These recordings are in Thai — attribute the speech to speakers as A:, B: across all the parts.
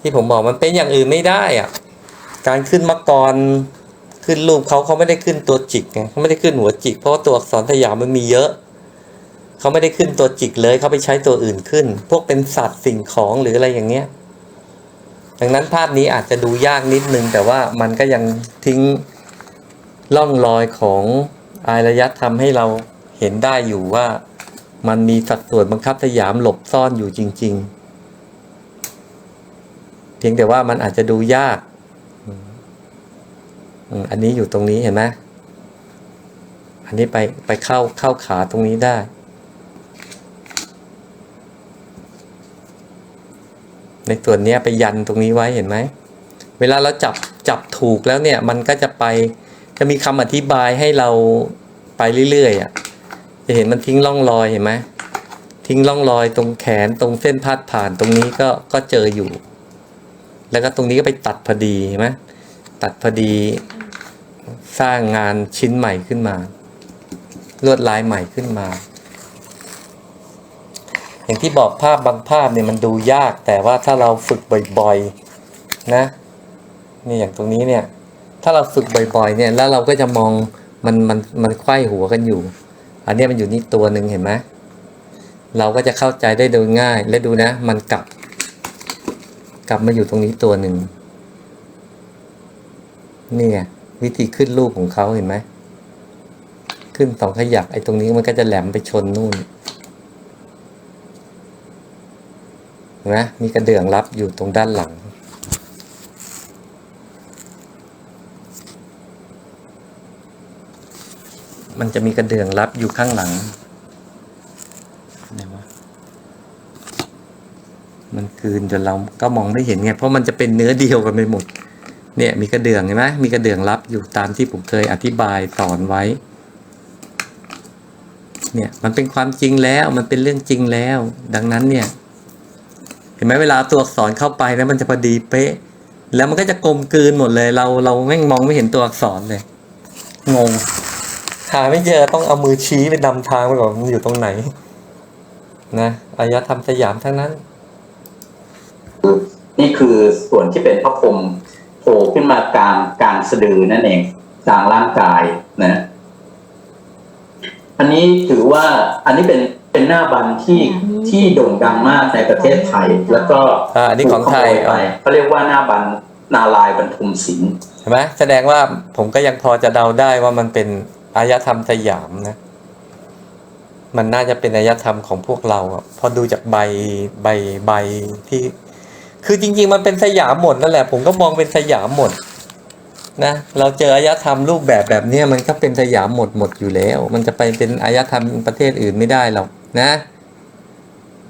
A: ที่ผมบอกมันเป็นอย่างอื่นไม่ได้อะการขึ้นมังกรขึ้นรูปเขาเขาไม่ได้ขึ้นตัวจิกไงเขาไม่ได้ขึ้นหัวจิก เพราะาตัวอักษรสยามมันมีเยอะเขาไม่ได้ขึ้นตัวจิกเลยเขาไปใช้ตัวอื่นขึ้น พวกเป็นสัตว์สิ่งของหรืออะไรอย่างเงี้ยดังนั้นภาพนี้อาจจะดูยากนิดนึง แต่ว่ามันก็ยังทิ้งร่องรอยของอารยธรรมให้เราเห็นได้อยู่ว่ามันมีสัดส่วนบังคับสยามหลบซ่อนอยู่จริง ๆ เพียงแต่ว่ามันอาจจะดูยาก อันนี้อยู่ตรงนี้เห็นไหมอันนี้ไปไปเข้าเข้าขาตรงนี้ได้ ในส่วนนี้ไปยันตรงนี้ไว้เห็นไหม เวลาเราจับจับถูกแล้วเนี่ย มันก็จะไปจะมีคำอธิบายให้เราไปเรื่อยๆอะจะเห็นมันทิ้งร่องรอยเห็นไหมทิ้งร่องรอยตรงแขนตรงเส้นพาดผ่านตรงนี้ก็ก็เจออยู่ แล้วก็ตรงนี้ก็ไปตัดพอดีเห็นไหมตัดพอดีสร้างงานชิ้นใหม่ขึ้นมา ลวดลายใหม่ขึ้นมา อย่างที่บอกภาพบางภาพเนี่ยมันดูยากแต่ว่าถ้าเราฝึกบ่อยๆนะนี่อย่างตรงนี้เนี่ย ถ้าเราฝึกบ่อยๆ เนี่ยแล้วเราก็จะมองมันมันมันไขว้หัวกันอยู่ อันนี้มันอยู่นี่ตัวหนึ่งเห็นไหมเราก็จะเข้าใจได้โดยง่ายและดูนะ มันกลับ กลับมาอยู่ตรงนี้ตัวหนึ่งนี่ไงวิธีขึ้นรูปของเขาเห็นไหม ขึ้นสองขยักไอ้ตรงนี้มันก็จะแหลมไปชนนู่นเห็นไหมมีกระเดื่องรับอยู่ตรงด้านหลัง มันจะมีกระเดื่องรับอยู่ข้างหลังไหนวะมัน คืนจนเราก็มองไม่เห็นไงเพราะมันจะเป็นเนื้อเดียวกันไปหมดเนี่ยมีกระเดื่องเห็นไหมมีกระเดื่องรับอยู่ตามที่ผมเคยอธิบายสอนไว้ เนี่ยมันเป็นความจริงแล้วมันเป็นเรื่องจริงแล้ว ดังนั้นเนี่ย เห็นไหมเวลาตัวอักษรเข้าไปแล้วมันจะพอดีเป๊ะ แล้วมันก็จะกลมกลืนหมดเลย เราเราแม่งมองไม่เห็นตัวอักษรเลยงงหาไม่เจอต้องเอามือชี้ไปนำทางไปก่อนมันอยู่ตรงไหน นะอารยธรรมสยามทั้งนั้น
B: นี่คือส่วนที่เป็นพระพรหมโผล่ขึ้นมากลางกลางสะดือนั่นเองกลางร่างกายนะ อันนี้ถือว่าอันนี้เป็นเป็นหน้าบันที่ที่โด่งดังมากในประเทศไทย แล้วก็
A: อ่าอันนี้ของไทย
B: ถูกขโมไปเขาเรียกว่าหน้าบันนาลายณ์บรรทุมศิลป์
A: เห็นไหมแสดงว่าผมก็ยังพอจะเดาได้ว่ามันเป็นอารยธรรมสยามนะ มันน่าจะเป็นอารยธรรมของพวกเราอะพอดูจากใบใบใบที่ คือจริง ๆ มันเป็นสยามหมดนั่นแหละ ผมก็มองเป็นสยามหมดนะเราเจออารยธรรมรูปแบบแบบนี้มันก็เป็นสยามหมดหมดอยู่แล้ว มันจะไปเป็นอารยธรรมประเทศอื่นไม่ได้หรอกนะ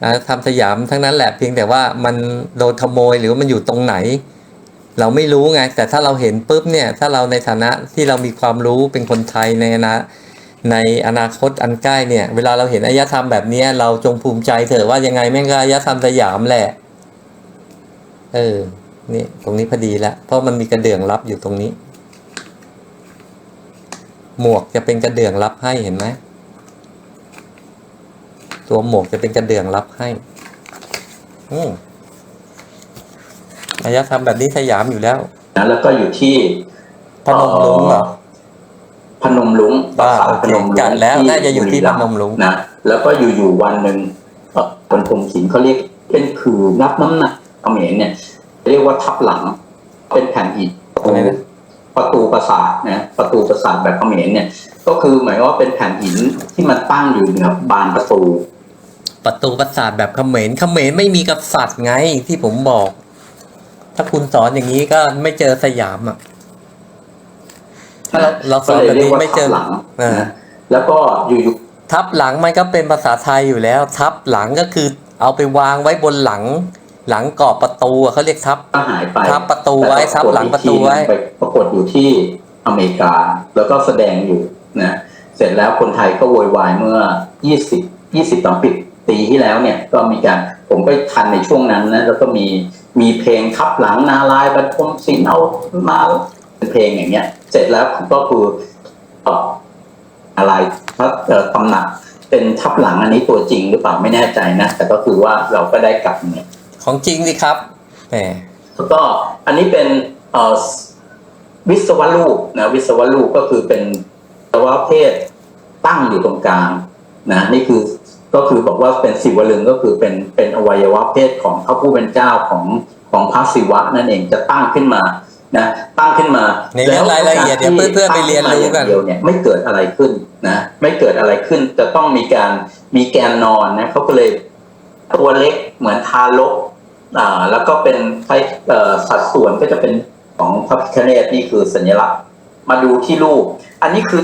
A: อารยธรรมสยามทั้งนั้นแหละเพียงแต่ว่ามันโดนขโมยหรือว่ามันอยู่ตรงไหน เราไม่รู้ไง แต่ถ้าเราเห็นปุ๊บเนี่ย ถ้าเราในฐานะที่เรามีความรู้เป็นคนไทยในอนาในอนาคตอันใกล้เนี่ย เวลาเราเห็นอารยธรรมแบบนี้เราจงภูมิใจเถอะว่ายังไงแม่งก็อารยธรรมสยามแหละ เออ นี่ตรงนี้พอดีแล้วเพราะมันมีกระเดื่องรับอยู่ตรงนี้ หมวกจะเป็นกระเดื่องรับให้เห็นไหมตัวหมวกจะเป็นกระเดื่องรับให้ อืมอารยธรรมแบบนี้สยามอยู่แล้ว
B: นะแล้วก็อยู่ที่
A: พนมรุ้งเหรอ
B: พนมรุ้งปราสาท
A: อ่าโอ
B: พ
A: เคน
B: มรุ้ง
A: จัดแล้ว
B: ที่
A: น่าจะอยู่ที่
B: บุรีรั
A: พนมรุ้ง
B: นะแล้วก็อยู่ๆวันหนึ่งเอ่อบรรทมศิลป์เขาเรียกเป็นคือนับน้ำหนัก เขมรเนี่ยเรียกว่าทับหลัง เป็นแผ่นอิฐประตู
A: อะไรนะ
B: ประตูปราสาทนะประตูปราสาทแบบเขมรเนี่ย ก็คือหมายว่าเป็นแผ่นหินที่มันตั้งอยู่เหนือบานประตู
A: ประตูปราสาทแบบเขมรเขมรไม่มีกษัตริย์ไงที่ผมบอก ถ้าคุณสอนอย่างนี้ก็ไม่เจอสยามอะถ้าเราเราสอนแบบนี้ไม่เจอ
B: ก็ลยรียกว่าทับหลัง
A: อ่า
B: นะแล้วก็อยู่
A: ทับหลังมันก็เป็นภาษาไทยอยู่แล้ว ทับหลังก็คือเอาไปวางไว้บนหลัง หลังกรอบประตูอะเขาเรียกทับ
B: ๆก็หายไป
A: ทับประตูไว้
B: แปรากฏ
A: ทับหลังประตูไว้
B: อีกทีหนึ่งปปรากฏอยู่ที่อเมริกา แล้วก็แสดงอยู่นะเสร็จแล้วคนไทยก็โวยวายเมื่อ 20 20ต่อปิดปีที่แล้วเนี่ยก็มีการผมก็ทันในช่วงนั้นนะแล้วก็มีมีเพลงทับหลังนาลายณ์บรรทมศิลป์เอามาเป็นเพลงอย่างเงี้ย เสร็จแล้วก็คือเอ่ออะไรพระเอ่อตำหนักเป็นทับหลังอันนี้ตัวจริงหรือเปล่าไม่แน่ใจนะ แต่ก็คือว่าเราก็ได้กลับเนี่ย
A: ของจริงสิครับแหม
B: แล้วก็อันนี้เป็นเอ่อวิศวรูปนะวิศวรูปก็คือเป็นอวัยวะเพศตั้งอยู่ตรงกลางนะนี่คือก็คือบอกว่าเป็นศิวลึงก็คือเป็นเป็นอวัยวะเพศของพระผู้เป็นเจ้าของของพระศิวะนั่นเองจะตั้งขึ้นมานะตั้งขึ้นมา
A: ในเรื่องรายละเอียดเดี๋ยวเพื่อนๆไปเรียนรู้กัน
B: ตั้งขึ้มาอย่างเดียวเนี่ยไม่เกิดอะไรขึ้นนะไม่เกิดอะไรขึ้นจะต้องมีการมีแกนนอนนะเขาก็เลยตัวเล็กเหมือนทารก อ่าแล้วก็เป็นไส์เอ่อสัดส่วนก็จะเป็นของพระพิฆเนศนี่คือสัญลักษณ์ มาดูที่รูป อันนี้คือ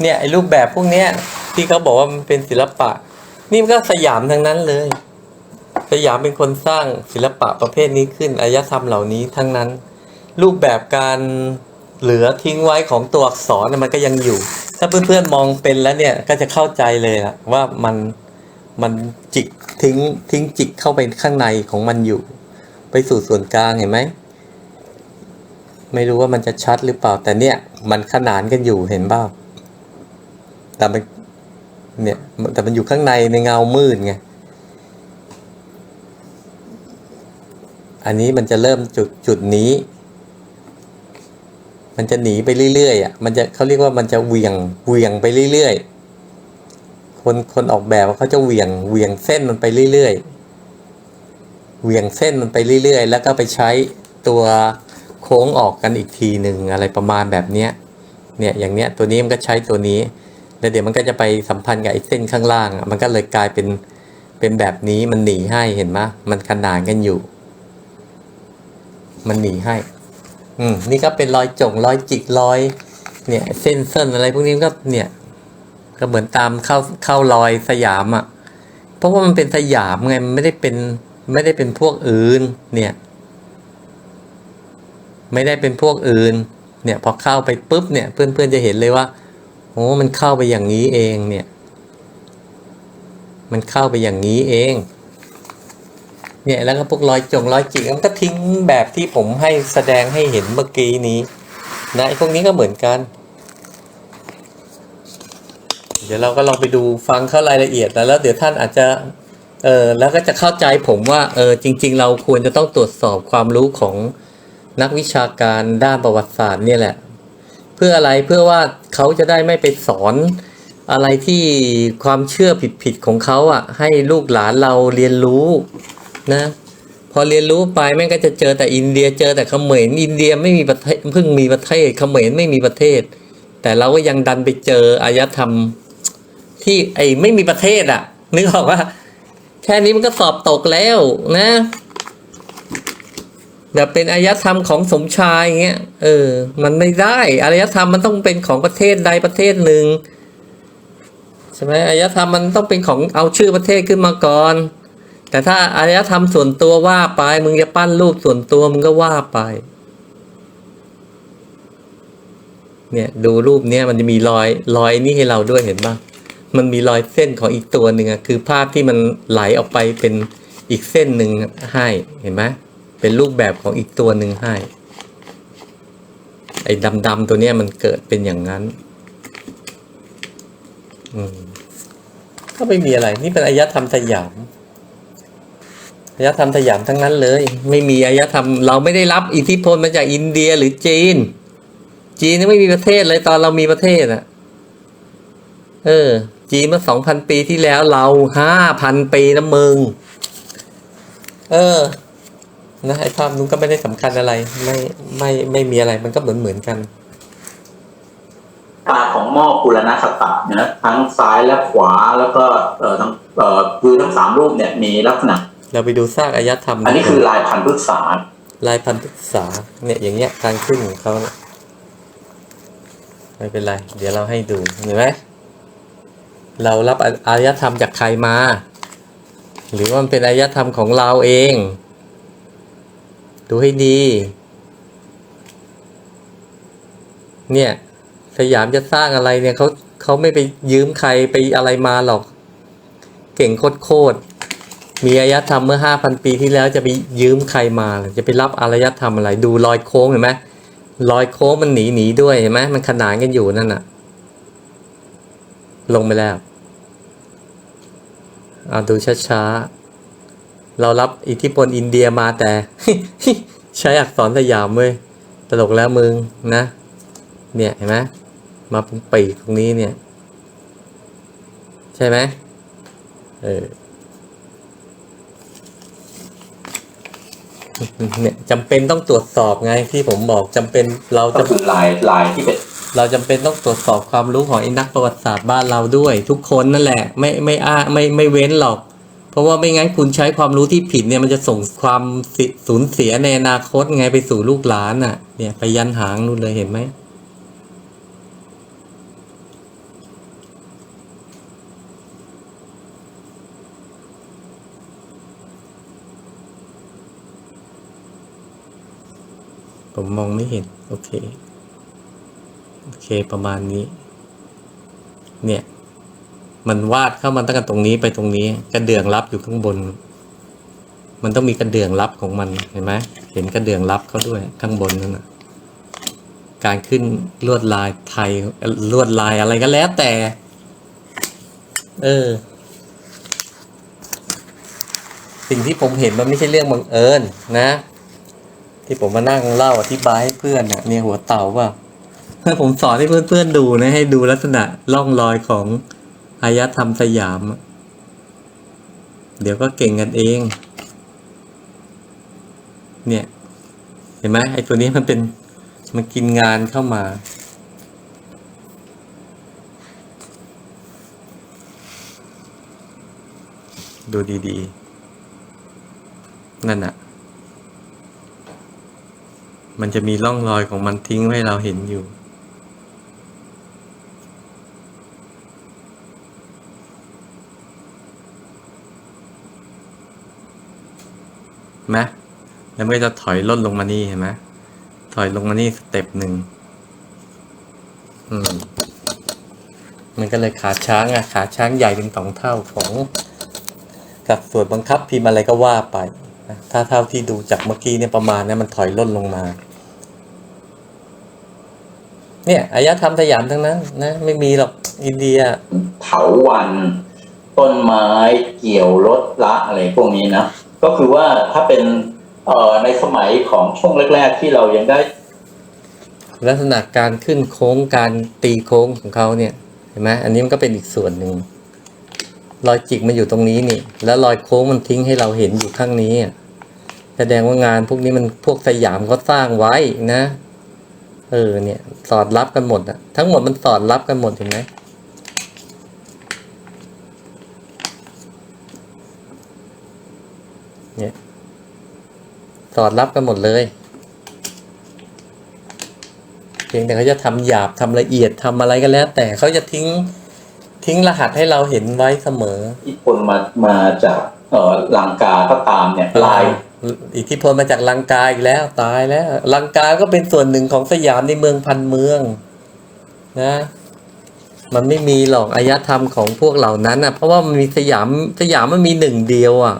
A: เนี่ยไอ้รูปแบบพวกเนี้ย ที่เขาบอกว่ามันเป็นศิลปะ นี่มันก็สยามทั้งนั้นเลย สยามเป็นคนสร้างศิลปะประเภทนี้ขึ้นอารยธรรมเหล่านี้ทั้งนั้น รูปแบบการเหลือทิ้งไว้ของตัวอักษรน่ะมันก็ยังอยู่ ถ้าเพื่อนๆมองเป็นแล้วเนี่ยก็จะเข้าใจเลยละว่ามันมันจิก ทิ้งทิ้งจิกเข้าไปข้างในของมันอยู่ ไปสู่ส่วนกลางเห็นไหมไม่รู้ว่ามันจะชัดหรือเปล่า แต่เนี่ย มันขนานกันอยู่เห็นเปล่าแต่มันเนี่ยแต่มันอยู่ข้างในในเงามืดไงอันนี้มันจะเริ่มจุดจุดนี้ มันจะหนีไปเรื่อยๆอะมันจะเขาเรียกว่ามันจะเวียงเวียงไปเรื่อยๆ คนคนออกแบบเขาจะเหวี่ยงเหวี่ยงเส้นมันไปเรื่อยๆเหวี่ยงเส้นมันไปเรื่อยๆ แล้วก็ไปใช้ตัวโค้งออกกันอีกทีหนึ่งอะไรประมาณแบบเนี้ยเนี่ยอย่างเนี้ยตัวนี้มันก็ใช้ตัวนี้ แล้วเดี๋ยวมันก็จะไปสัมพันธ์กับไอ้เส้นข้างล่าง มันก็เลยกลายเป็นเป็นแบบนี้มันหนีให้เห็นไหมมันขนานกันอยู่ มันหนีให้ อืมนี่ก็เป็นรอยจงรอยจิกรอย เนี่ย เส้นเส้นอะไรพวกนี้ก็เนี่ย ก็เหมือนตามเข้าเข้ารอยสยามอะ่ะ เพราะว่ามันเป็นสยามไงมันไม่ได้เป็นไม่ได้เป็นพวกอื่น เนี่ย ไม่ได้เป็นพวกอื่น เนี่ย พอเข้าไปปุ๊บเนี่ยเพื่อนๆจะเห็นเลยว่าโอ้มันเข้าไปอย่างนี้เองเนี่ย มันเข้าไปอย่างนี้เอง เนี่ยแล้วก็พวกรอยจงรอยจิกมันก็ทิ้งแบบที่ผมให้แสดงให้เห็นเมื่อกี้นี้นะไอ้พวกนี้ก็เหมือนกัน เดี๋ยวเราก็ลองไปดูฟังเข้ารายละเอียดแล้วแล้วเดี๋ยวท่านอาจจะเออแล้วก็จะเข้าใจผมว่าเออจริง ๆ เราควรจะต้องตรวจสอบความรู้ของนักวิชาการด้านประวัติศาสตร์เนี่ยแหละ เพื่ออะไรเพื่อว่าเขาจะได้ไม่ไปสอนอะไรที่ความเชื่อผิดๆของเขาอะ ให้ลูกหลานเราเรียนรู้นะพอเรียนรู้ไปแม่งก็จะเจอแต่อินเดียเจอแต่เขมรอินเดียไม่มีประเทศเพิ่งมีประเทศเขมรไม่มีประเทศ แต่เราก็ยังดันไปเจออารยธรรม ที่ไอ้ไม่มีประเทศอะ นึกออกว่า แค่นี้มันก็สอบตกแล้วนะแบบเป็นอารยธรรมของสมชายเงี้ยเออ มันไม่ได้อารยธรรมมันต้องเป็นของประเทศใดประเทศหนึ่งใช่ไหมอารยธรรมมันต้องเป็นของเอาชื่อประเทศขึ้นมาก่อน แต่ถ้าอารยธรรมส่วนตัวว่าไป มึงจะปั้นรูปส่วนตัวมึงก็ว่าไป เนี่ย ดูรูปเนี้ยมันจะมีรอยรอยนี่ให้เราด้วยเห็นปะ มันมีรอยเส้นของอีกตัวหนึ่งอะคือภาพที่มันไหลออกไปเป็นอีกเส้นหนึ่งให้เห็นไหมเป็นรูปแบบของอีกตัวหนึ่งให้ ไอ้ดำๆตัวเนี้ยมันเกิดเป็นอย่างนั้น อืมก็ไม่มีอะไร นี่เป็นอารยธรรมสยามอารยธรรมสยามทั้งนั้นเลย ไม่มีอารยธรรม เราไม่ได้รับอิทธิพลมาจากอินเดียหรือจีน จีนไม่มีประเทศเลยตอนเรามีประเทศอะเออ จีนเมื่อสองพันปีที่แล้วเราห้าพันปีนะมึง เออ นะไอ้ภาพนู้นก็ไม่ได้สำคัญอะไร ไม่ไม่ไม่มีอะไรมันก็เหมือนเหมือนกัน
B: ตาของหม้อปุรณคตะนะทั้งซ้ายและขวาแล้วก็เอ่อทั้งเอ่อคือทั้งสามรูปเนี่ยมีลักษณะ
A: เราไปดูซากอารยธรรม
B: อันนี้คือลายพันธุ์พฤกษา
A: ลายพันธุ์ศึกษาเนี่ยอย่างเงี้ยการขึ้นของเขาเนี่ยไม่เป็นไร เดี๋ยวเราให้ดูเห็นไหม เรารับอารยธรรมจากใครมา หรือว่ามันเป็นอารยธรรมของเราเอง ดูให้ดี เนี่ย สยามจะสร้างอะไรเนี่ยเขาเขาไม่ไปยืมใครไปอะไรมาหรอก เก่งโคตรๆมีอารยธรรมเมื่อห้าพันปีที่แล้วจะไปยืมใครมา จะไปรับอารยธรรมอะไร ดูรอยโค้งเห็นไหมรอยโค้งมันหนีหนีด้วยเห็นไหมมันขนานกันอยู่นั่นน่ะ ลงไปแล้วเอาดูช้าๆ เรารับอิทธิพลอินเดียมาแต่ ใช้อักษรสยามเว้ยตลกแล้วมึงนะ เนี่ยเห็นไหมมาเป็นปีกตรงนี้เนี่ย ใช่ไหมเออเนี่ยจำเป็นต้องตรวจสอบไงที่ผมบอกจำเป็นเรา
B: ก็
A: จะ
B: คือลายลายที่เป็น
A: เราจำเป็นต้องตรวจสอบความรู้ของไอ้นักประวัติศาสตร์บ้านเราด้วย ทุกคนนั่นแหละ ไม่ไม่อ้าไม่ไม่เว้นหรอก เพราะว่าไม่งั้นคุณใช้ความรู้ที่ผิดเนี่ยมันจะส่งความสูญเสียในอนาคตไงไปสู่ลูกหลานน่ะ เนี่ยไปยันหางนู่นเลยเห็นไหมผมมองไม่เห็น โอเค โอเคประมาณนี้ เนี่ย มันวาดเข้ามาตั้งแต่ตรงนี้ไปตรงนี้ กระเดื่องรับอยู่ข้างบน มันต้องมีกระเดื่องรับของมันเห็นไหมเห็นกระเดื่องรับเขาด้วยข้างบนนั่นนะการขึ้นลวดลายไทยลวดลายอะไรก็แล้วแต่ เออ สิ่งที่ผมเห็นมันไม่ใช่เรื่องบังเอิญนะ ที่ผมมานั่งเล่าอธิบายให้เพื่อนเนี่ยเนี่ยหัวเต่าว่า ถ้าผมสอนให้เพื่อนๆดูนะ ให้ดูลักษณะร่องรอยของอายธรรมสยาม เดี๋ยวก็เก่งกันเอง เนี่ย เห็นไหมไอ้ตัวนี้มันเป็นมันกินงานเข้ามา ดูดีๆ นั่นน่ะมันจะมีร่องรอยของมันทิ้งให้เราเห็นอยู่ เห็น ไหมแล้วมันก็จะถอยล่นลงมานี่เห็นไหมถอยลงมานี่สเต็ปหนึ่งอืม มันก็เลยขาช้างอะขาช้างใหญ่ถึงสองเท่าของกับส่วนบังคับพิมพ์อะไรก็ว่าไปถ้าเท่าที่ดูจากเมื่อกี้เนี่ยประมาณเนี้มันถอยล่นลงมา เนี่ยอารยธรรมสยามทั้งนั้น นะ ไม่มีหรอกอินเดีย
B: เถาวัน ต้นไม้เกี่ยวรถละอะไรพวกนี้นะ ก็คือว่าถ้าเป็นเอ่อในสมัยของช่วงแรก ๆ ที่เรายังได้
A: ลักษณะการขึ้นโค้งการตีโค้งของเขาเนี่ยเห็นไหมอันนี้มันก็เป็นอีกส่วนหนึ่งรอยจิกมันอยู่ตรงนี้นี่ แล้วรอยโค้งมันทิ้งให้เราเห็นอยู่ข้างนี้แสดงว่างานพวกนี้มันพวกสยามเขาสร้างไว้นะ เออเนี่ย สอดรับกันหมดอะทั้งหมดมันสอดรับกันหมดเห็นไหม เนี่ยสอดรับกันหมดเลย เพียงแต่เขาจะทำหยาบทำละเอียดทำอะไรก็แล้ว แต่เขาจะทิ้งทิ้งรหัสให้เราเห็นไว้เสมอ
B: อิทธิพลมามาจากเอ่อลังกาก็ตามเนี่ยลาย
A: อิทธิพลมาจากลังกาอีกแล้วตายแล้วลังกาก็เป็นส่วนหนึ่งของสยามในเมืองพันเมือง นะ มันไม่มีหรอกอารยธรรมของพวกเหล่านั้นอะ เพราะว่ามันมีสยามสยามมันมีหนึ่งเดียวอะ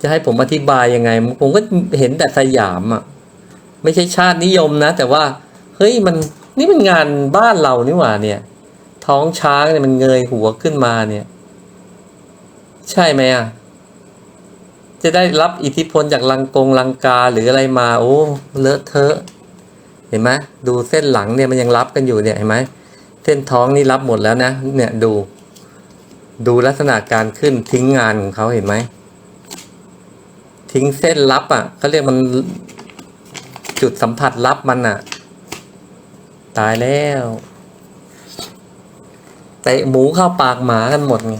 A: จะให้ผมอธิบายยังไง ผมก็เห็นแต่สยามอะ ไม่ใช่ชาตินิยมนะ แต่ว่า เฮ้ยมันนี่มันงานบ้านเรานี่หว่าเนี่ย ท้องช้างเนี่ยมันเงยหัวขึ้นมาเนี่ย ใช่ไหมอะ จะได้รับอิทธิพลจากลังกงลังกาหรืออะไรมา โอ้เลอะเทอะเห็นไหมดูเส้นหลังเนี่ยมันยังรับกันอยู่เนี่ยเห็นไหมเส้นท้องนี่รับหมดแล้วนะ เนี่ยดู ดูลักษณะการขึ้นทิ้งงานของเขาเห็นไหม ทิ้งเส้นรับอะเขาเรียกมันจุดสัมผัสรับมันอะ ตายแล้วเตะหมูเข้าปากหมากันหมดไง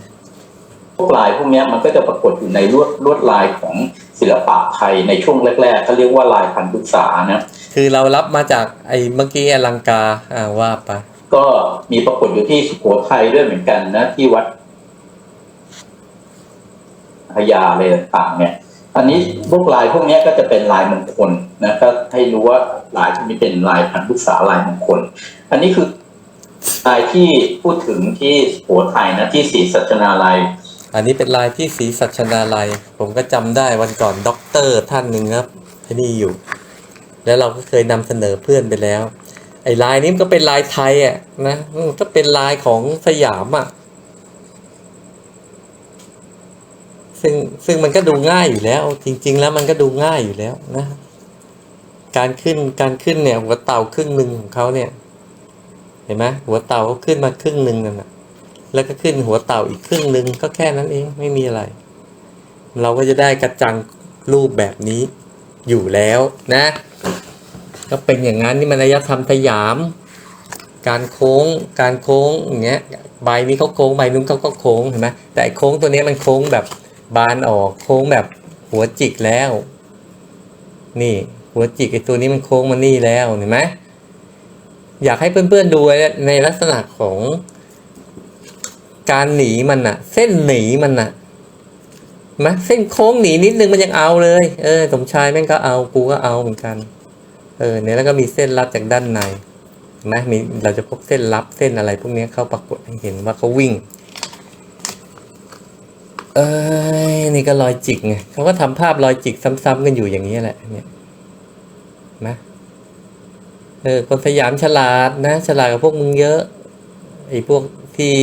B: พวกลายพวกเนี้ยมันก็จะปรากฏอยู่ในลวดลวดลายของศิลปะไทยในช่วงแรกๆเขาเรียกว่าลายพันธุษานะ
A: คือเรารับมาจากไอ้เมื่อกี้อลังกาอ่าว่าไป
B: ก็มีปรากฏอยู่ที่สุโขทัยด้วยเหมือนกันนะ ที่วัดพญาอะไรต่างๆเนี่ย อันนี้พวกลายพวกนี้ก็จะเป็นลายมงคลนะก็ให้รู้ว่าลายที่นี้เป็นลายพันธุษาลายมงคล อันนี้คือลายที่พูดถึงที่สุโขทัยนะที่ศรีสัชนาลัย
A: อันนี้เป็นลายที่ศรีสัชนาลัย ผมก็จำได้วันก่อนด็อกเตอร์ท่านหนึ่งครับที่นี่อยู่ แล้วเราก็เคยนำเสนอเพื่อนไปแล้ว ไอ้ลายนี้มันก็เป็นลายไทยอะนะก็เป็นลายของสยามอะ ซึ่งซึ่งมันก็ดูง่ายอยู่แล้ว จริง ๆ แล้วมันก็ดูง่ายอยู่แล้วนะ การขึ้นการขึ้นเนี่ย หัวเต่าครึ่งหนึ่งของเขาเนี่ย เห็นไหมหัวเต่าเขาขึ้นมาครึ่งหนึ่งนั่นนะแล้วก็ขึ้นหัวเต่าอีกครึ่งหนึ่งก็แค่นั้นเองไม่มีอะไร เราก็จะได้กระจังรูปแบบนี้อยู่แล้วนะ ก็เป็นอย่างนั้นนี่มันอารยธรรมสยาม การโค้งการโค้งอย่างเงี้ยใบนี้เขาโค้งใบนู้นเขาก็โค้งเห็นไหมแต่อ้โค้งตัวนี้มันโค้งแบบ บานออกโค้งแบบหัวจิกแล้ว นี่ หัวจิกไอตัวนี้มันโค้งมานี่แล้วเห็นไหมอยากให้เพื่อนๆดูในลักษณะของ การหนีมันอะเส้นหนีมันอะไหมเส้นโค้งหนีนิดนึงมันยังเอาเลย เออสมชายแม่งก็เอากูก็เอาเหมือนกัน เออเนี่ยแล้วก็มีเส้นลับจากด้านในนไหมมีเราจะพบเส้นลับเส้นอะไร พวกนี้เข้าปรากฏให้เห็นว่าเขาวิ่ง เอ้ย นี่ก็รอยจิกไงเขาก็ทำภาพรอยจิกซ้ำๆกันอยู่อย่างนี้แหละ เนี่ยนะเออคนสยามฉลาดนะ ฉลาดกับพวกมึงเยอะ ไอ้พวกที่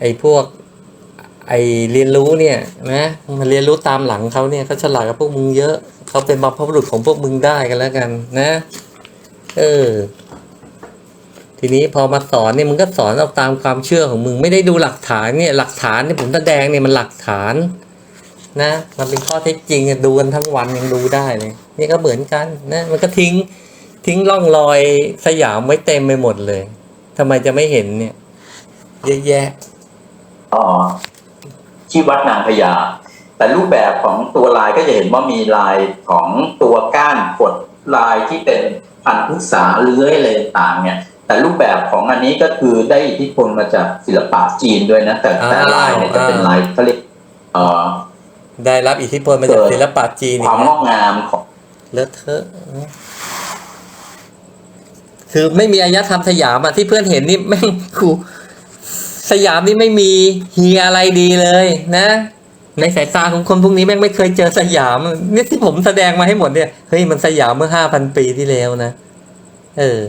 A: ไอ้พวก ไอ้เรียนรู้เนี่ยนะมาเรียนรู้ตามหลังเขาเนี่ยเขาฉลาดกับพวกมึงเยอะเขาเป็นบรรพบุรุษของพวกมึงได้กันแล้วกัน นะ เออ ทีนี้พอมาสอนเนี่ยมึงก็สอนเอาตามความเชื่อของมึงไม่ได้ดูหลักฐานเนี่ยหลักฐานเนี่ยผมแสดงเนี่ยมันหลักฐาน นะ มันเป็นข้อเท็จจริงดูกันทั้งวันยังดูได้เลยนี่ก็เหมือนกันนะมันก็ทิ้งทิ้งร่องรอยสยามไว้เต็มไปหมดเลยทำไมจะไม่เห็นเนี่ยเยอะแยะ
B: อ๋อที่วัดนางพญาแต่รูปแบบของตัวลายก็จะเห็นว่ามีลายของตัวก้านกดลายที่เป็นพันธุ์พฤกษาเลื้อยอะไรต่างเนี่ย แต่รูปแบบของอันนี้ก็คือได้อิทธิพลมาจากศิลปะจีนด้วยนะ แต่แต่ลายเนี่ยจะเป็นลายเขาเรียกเอ่อ
A: ได้รับอิทธิพลมาจากศิลปะจีน
B: ค
A: อี
B: วากม
A: นะ
B: งอกงามของ
A: เลอะเทอะนะคือไม่มีอารยธรรมสยามอะที่เพื่อนเห็นนี่แม่งครูสยามนี่ไม่มีเฮียอะไรดีเลยนะ ในสายตาของคนพวกนี้แม่งไม่เคยเจอสยามเนี่ยที่ผมแสดงมาให้หมดเนี่ยเฮ้ยมันสยามเมื่อห้าพันปีที่แล้วนะ เออ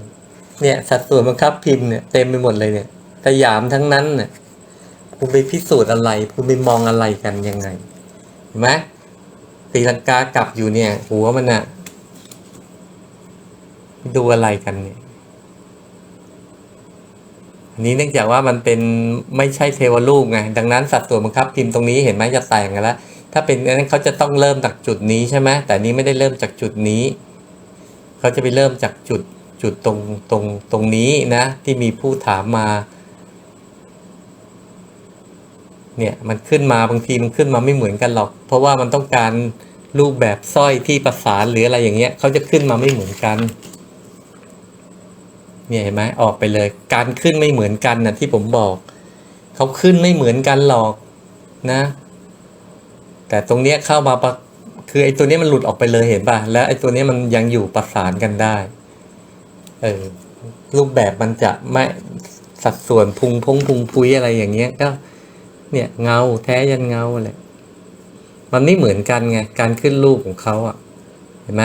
A: เนี่ยสัดส่วนบังคับพิมพ์เนี่ยเต็มไปหมดเลยเนี่ยสยามทั้งนั้นเนี่ยคุณไปพิสูจน์อะไรคุณไปมองอะไรกันยังไงเห็นไหมตีลังกากลับอยู่เนี่ย หัวมันอะดูอะไรกันเนี่ยอันนี้เนื่องจากว่ามันเป็นไม่ใช่เทวรูปไงดังนั้นสัดส่วนบังคับพิมพ์ตรงนี้เห็นไหมจะแต่งกันแล้วถ้าเป็นอันนั้นเขาจะต้องเริ่มจากจุดนี้ใช่ไหมแต่นี้ไม่ได้เริ่มจากจุดนี้ เขาจะไปเริ่มจากจุด จุดตรงตรงตรงนี้นะ ที่มีผู้ถามมาเนี่ยมันขึ้นมาบางทีมันขึ้นมาไม่เหมือนกันหรอก เพราะว่ามันต้องการรูปแบบสร้อยที่ประสานหรืออะไรอย่างเงี้ยเขาจะขึ้นมาไม่เหมือนกันเนี่ยเห็นไหมออกไปเลย การขึ้นไม่เหมือนกันนะที่ผมบอกเขาขึ้นไม่เหมือนกันหรอกนะ แต่ตรงเนี้ยเข้ามาปะคือไอ้ตัวนี้มันหลุดออกไปเลยเห็นป่ะแล้วไอ้ตัวนี้มันยังอยู่ประสานกันได้ เออรูปแบบมันจะไม่สัดส่วนพุงพงพุงพุยอะไรอย่างเงี้ยก็ เนี่ยเงาแท้ยันเงาแหละมันไม่เหมือนกันไงการขึ้นรูปของเขาอะ เห็นไหม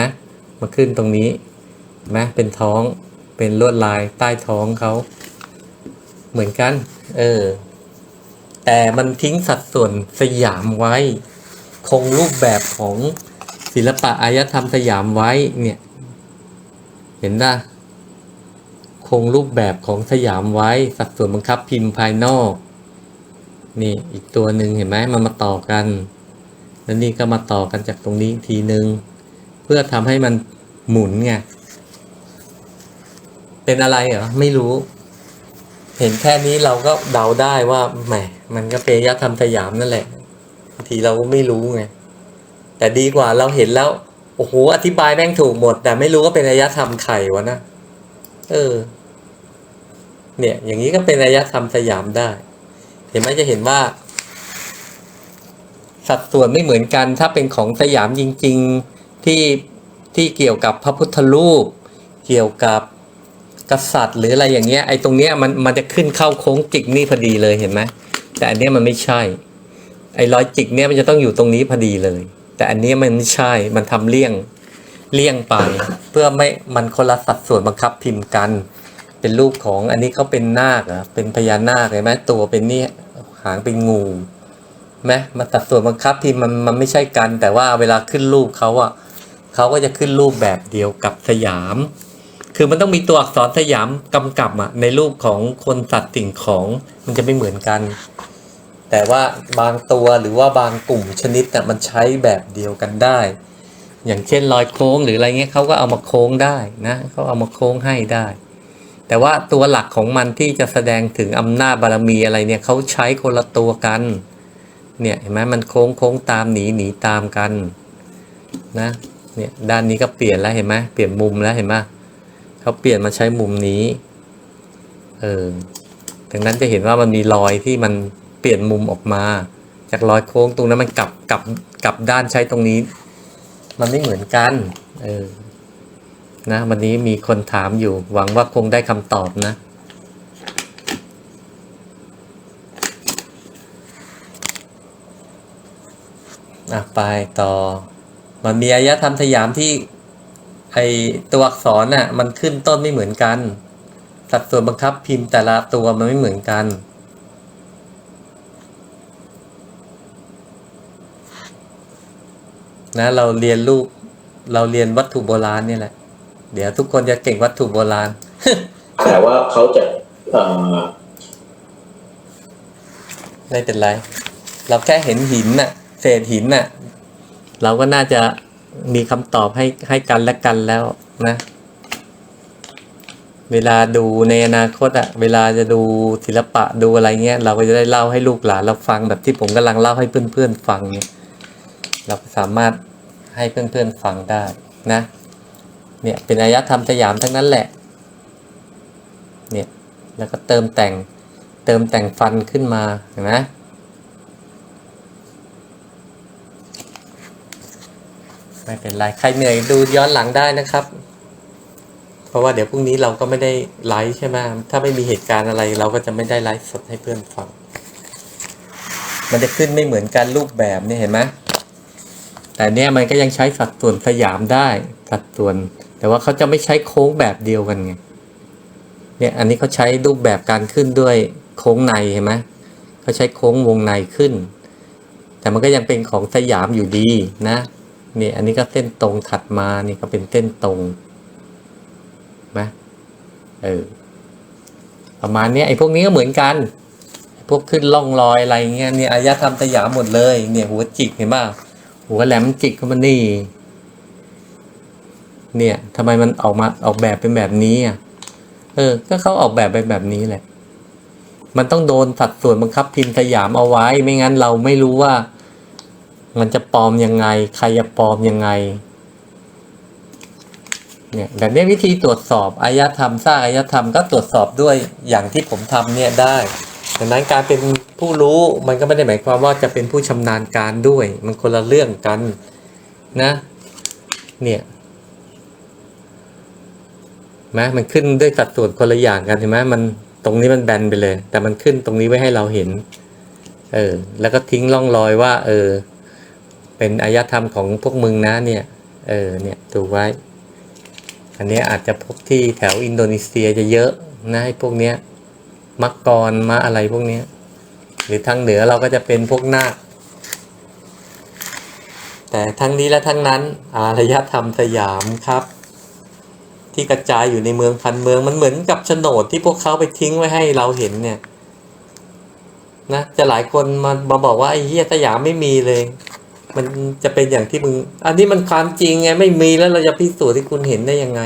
A: มาขึ้นตรงนี้เห็นไหมเป็นท้องเป็นลวดลายใต้ท้องเขาเหมือนกัน เออ แต่มันทิ้งสัดส่วนสยามไว้ คงรูปแบบของศิลปะอารยธรรมสยามไว้เนี่ย เห็นนะ คงรูปแบบของสยามไว้ สัดส่วนบังคับพิมพ์ภายนอก นี่อีกตัวหนึ่งเห็นไหมมันมาต่อกัน แล้วนี่ก็มาต่อกันจากตรงนี้ทีหนึ่งเพื่อทำให้มันหมุนไงเป็นอะไรเหรอไม่รู้ เห็นแค่นี้เราก็เดาได้ว่าแหมมันก็เป็นยธรรมสยามนั่นแหละบางทีเราก็ไม่รู้ไงแต่ดีกว่าเราเห็นแล้วโอ้โหอธิบายแม่งถูกหมด แต่ไม่รู้ว่าเป็นอายธรรมไข่วะนะ เออ เนี่ยอย่างนี้ก็เป็นอารยธรรมสยามได้ เห็นไหมจะเห็นว่า สัดส่วนไม่เหมือนกัน ถ้าเป็นของสยามจริง ๆที่ที่เกี่ยวกับพระพุทธรูป เกี่ยวกับกษัตริย์หรืออะไรอย่างเงี้ยไอ้ตรงเนี้ยมันมันจะขึ้นเข้าโค้งจิกนี่พอดีเลยเห็นไหมแต่อันเนี้ยมันไม่ใช่ไอ้รอยจิกเนี่ยมันจะต้องอยู่ตรงนี้พอดีเลย แต่อันเนี้ยมันไม่ใช่มันทำเลี่ยงเลี่ยงไป เพื่อไม่มันคนละสัดส่วนบังคับพิมพ์กัน เป็นรูปของอันนี้เขาเป็นนาคอะเป็นพญานาคเห็นไหมตัวเป็นเนี่ยหางเป็นงูไหมมันสัดส่วนบังคับพิมพ์มันมันไม่ใช่กัน แต่ว่าเวลาขึ้นรูปเขาอะเขาก็จะขึ้นรูปแบบเดียวกับสยาม คือมันต้องมีตัวอักษรสยามกำกับอะในรูปของคนสัตว์สิ่งของมันจะไม่เหมือนกัน แต่ว่าบางตัวหรือว่าบางกลุ่มชนิดน่ะมันใช้แบบเดียวกันได้ อย่างเช่นรอยโค้งหรืออะไรเงี้ยเขาก็เอามาโค้งได้นะเขาเอามาโค้งให้ได้ แต่ว่าตัวหลักของมันที่จะแสดงถึงอำนาจบารมีอะไรเนี่ยเขาใช้คนละตัวกัน เนี่ยเห็นไหมมันโค้งโค้งตามหนีหนีตามกันนะเนี่ยด้านนี้ก็เปลี่ยนแล้วเห็นไหมเปลี่ยนมุมแล้วเห็นไหมเขาเปลี่ยนมาใช้มุมนี้เออดังนั้นจะเห็นว่ามันมีรอยที่มันเปลี่ยนมุมออกมา จากรอยโค้งตรงนั้นมันกลับกลับกลับด้านใช้ตรงนี้ มันไม่เหมือนกันเออ นะวันนี้มีคนถามอยู่ หวังว่าคงได้คำตอบนะ อะ ไปต่อ มันมีอารยธรรมสยามที่ ไอตัวอักษรน่ะ มันขึ้นต้นไม่เหมือนกัน สัดส่วนบังคับพิมพ์แต่ละตัวมันไม่เหมือนกันนะเราเรียนรูปเราเรียนวัตถุโบราณนี่แหละ เดี๋ยวทุกคนจะเก่งวัตถุโบราณ
B: แต่ว่าเขาจะเอ่อ
A: ไม่เป็นไร เราแค่เห็นหินน่ะ เศษหินน่ะ เราก็น่าจะมีคำตอบให้ให้กันและกันแล้วนะ เวลาดูในอนาคตอะเวลาจะดูศิลปะดูอะไรเงี้ย เราก็จะได้เล่าให้ลูกหลานเราฟังแบบที่ผมกำลังเล่าให้เพื่อนๆฟังเนี่ย เราก็สามารถให้เพื่อนๆฟังได้นะ เนี่ยเป็นอารยธรรมสยามทั้งนั้นแหละเนี่ยแล้วก็เติมแต่งเติมแต่งฟันขึ้นมาเห็นไหมไม่เป็นไรใครเหนื่อยดูย้อนหลังได้นะครับ เพราะว่าเดี๋ยวพรุ่งนี้เราก็ไม่ได้ไลฟ์ใช่ไหมถ้าไม่มีเหตุการณ์อะไรเราก็จะไม่ได้ไลฟ์สดให้เพื่อนฟัง มันจะขึ้นไม่เหมือนกันรูปแบบเนี่ยเห็นไหมแต่เนี่ยมันก็ยังใช้สัดส่วนสยามได้สัดส่วน แต่ว่าเขาจะไม่ใช้โค้งแบบเดียวกันไงเนี่ยอันนี้เขาใช้รูปแบบการขึ้นด้วยโค้งในเห็นไหมเขาใช้โค้งวงในขึ้น แต่มันก็ยังเป็นของสยามอยู่ดีนะเนี่ยอันนี้ก็เส้นตรงถัดมานี่ก็เป็นเส้นตรงไหมเออประมาณนี้ไอ้พวกนี้ก็เหมือนกัน พวกขึ้นล่องรอยอะไรเงี้ยเนี่ยอารยธรรมสยามหมดเลย เนี่ยหัวจิกเห็นป่ะหัวแหลมจิกเข้ามานี่เนี่ ทำไมมันออกมาออกแบบเป็นแบบนี้อะเออ ก็เขาออกแบบไปแบบนี้แหละ มันต้องโดนสัดส่วนบังคับพิมพ์สยามเอาไว้ ไม่งั้นเราไม่รู้ว่า มันจะปลอมยังไง ใครจะปลอมยังไง เนี่ยแบบนี้วิธีตรวจสอบอายธรรมสร้างอายธรรมก็ตรวจสอบด้วยอย่างที่ผมทำเนี่ยได้ดังนั้นการเป็นผู้รู้มันก็ไม่ได้หมายความว่าจะเป็นผู้ชำนาญการด้วย มันคนละเรื่องกันนะ เนี่ย ไหมมันขึ้นด้วยสัดส่วนคนละอย่างกันเห็นไหมมันตรงนี้มันแบนไปเลย แต่มันขึ้นตรงนี้ไว้ให้เราเห็น เออ แล้วก็ทิ้งร่องรอยว่า เออ เป็นอายธรรมของพวกมึงนะ เนี่ย เออ เนี่ยดูไว้ อันนี้อาจจะพบที่แถวอินโดนีเซียจะเยอะนะไอ้พวกเนี้ยมักกรมาอะไรพวกเนี้ย หรือทางเหนือเราก็จะเป็นพวกนาคแต่ทั้งนี้และทั้งนั้น อารยธรรมสยามครับ ที่กระจายอยู่ในเมืองพันเมืองมันเหมือนกับโฉนดที่พวกเขาไปทิ้งไว้ให้เราเห็นเนี่ยนะจะหลายคนมามาบอกว่าไอ้เฮียสยามไม่มีเลย มันจะเป็นอย่างที่มึง อันนี้มันความจริงไงไม่มีแล้วเราจะพิสูจน์ที่คุณเห็นได้ยังไง